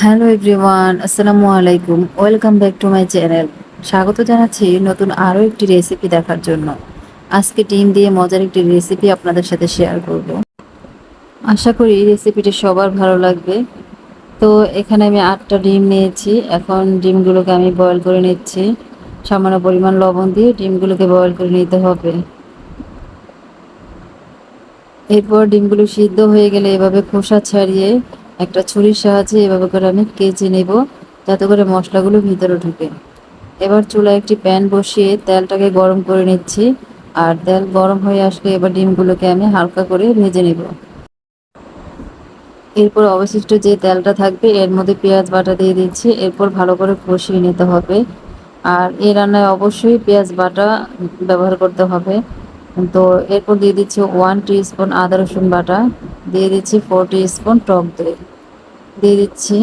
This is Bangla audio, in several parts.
হ্যালো এভরিওয়ান, আসসালামু আলাইকুম। Welcome back to my channel. স্বাগত জানাচ্ছি নতুন আরও একটি রেসিপি দেখার জন্য। আজকে ডিম দিয়ে মজার একটি রেসিপি আপনাদের সাথে শেয়ার করব। আশা করি রেসিপিটি সবার ভালো লাগবে। তো এখানে আমি আটটা ডিম নিয়েছি। এখন ডিমগুলোকে আমি বয়েল করে নিচ্ছি। সামান্য পরিমাণ লবণ দিয়ে ডিমগুলোকে বয়েল করে নিতে হবে। এরপর ডিমগুলো সিদ্ধ হয়ে গেলে এভাবে খোসা ছাড়িয়ে একটা ছুরির সাহায্যে এভাবে করে আমি কেচে নেব, যাতে করে মশলাগুলো ভিতরে ঢুকে। এবার চুলায় একটি প্যান বসিয়ে তেলটাকে গরম করে নিচ্ছি, আর তেল গরম হয়ে আসলে এবার ডিমগুলোকে আমি হালকা করে ভেজে নেব। এরপর অবশিষ্ট যে তেলটা থাকবে, এর মধ্যে পেঁয়াজ বাটা দিয়ে দিচ্ছি, এরপর ভালো করে কষিয়ে নিতে হবে। আর এই রান্নায় অবশ্যই পেঁয়াজ বাটা ব্যবহার করতে হবে। তো এরপর দিয়ে দিচ্ছি ওয়ান স্পুন আদা রসুন বাটা। দিয়ে দিচ্ছি ফোর স্পুন টক দই। দিয়ে দিচ্ছি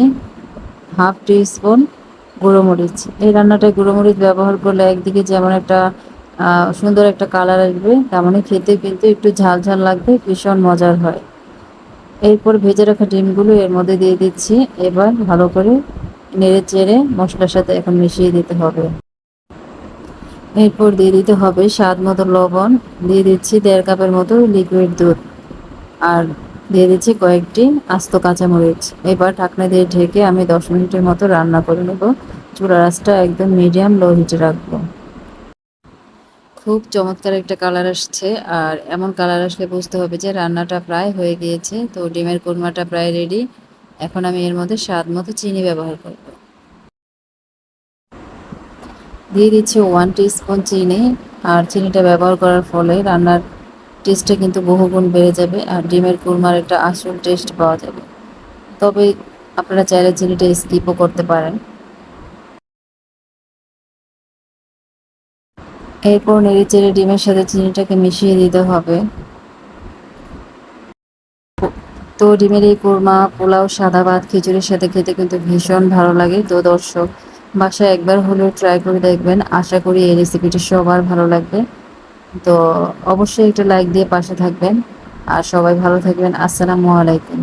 হাফ স্পুন গুঁড়ো মরিচ। এই রান্নাটায় গুঁড়ো মরিচ ব্যবহার করলে একদিকে যেমন একটা সুন্দর একটা কালার আসবে, তেমনই খেতে কিন্তু একটু ঝাল ঝাল লাগবে, ভীষণ মজার হয়। এরপর ভেজে রাখা ডিমগুলো এর মধ্যে দিয়ে দিচ্ছি। এবার ভালো করে নেড়ে চেড়ে মশলার সাথে এখন মিশিয়ে দিতে হবে। এরপর দিয়ে দিতে হবে স্বাদ মতো লবণ। দিয়ে দিচ্ছি দেড় কাপের মতো লিকুইড দুধ। আর দিয়ে দিচ্ছি কয়েকটি আস্ত কাঁচামরিচ। এবার ঢাকনা দিয়ে ঢেকে আমি দশ মিনিটের মতো রান্না করে নেব। চুলা রাসটা একদম মিডিয়াম লো হিটে রাখব। খুব চমৎকার একটা কালার আসছে। আর এমন কালার আসলে বুঝতে হবে যে রান্নাটা প্রায় হয়ে গিয়েছে। তো ডিমের কোরমাটা প্রায় রেডি এখন আমি এর মধ্যে স্বাদ মতো চিনি ব্যবহার করব। দিয়ে দিচ্ছি ওয়ান স্পুন চিনি। আর চিনিটা ব্যবহার করার ফলে রান্নার টেস্টটা কিন্তু বহুগুণ বেড়ে যাবে আর ডিমের কুরমার একটা আসল টেস্ট পাওয়া যাবে। তবে আপনারা চাইলে চিনিটা স্কিপও করতে পারেন। এরপর নেড়ে চেড়ে ডিমের সাথে চিনিটাকে মিশিয়ে দিতে হবে। তো ডিমের এই কোরমা, পোলাও, সাদা ভাত, খিচুড়ির সাথে খেতে কিন্তু ভীষণ ভালো লাগে। তো দর্শক, বাসায় একবার হলেও ট্রাই করে দেখবেন। আশা করি এই রেসিপিটি সবার ভালো লাগবে। তো অবশ্যই একটা লাইক দিয়ে পাশে থাকবেন। আর সবাই ভালো থাকবেন। আসসালামু আলাইকুম।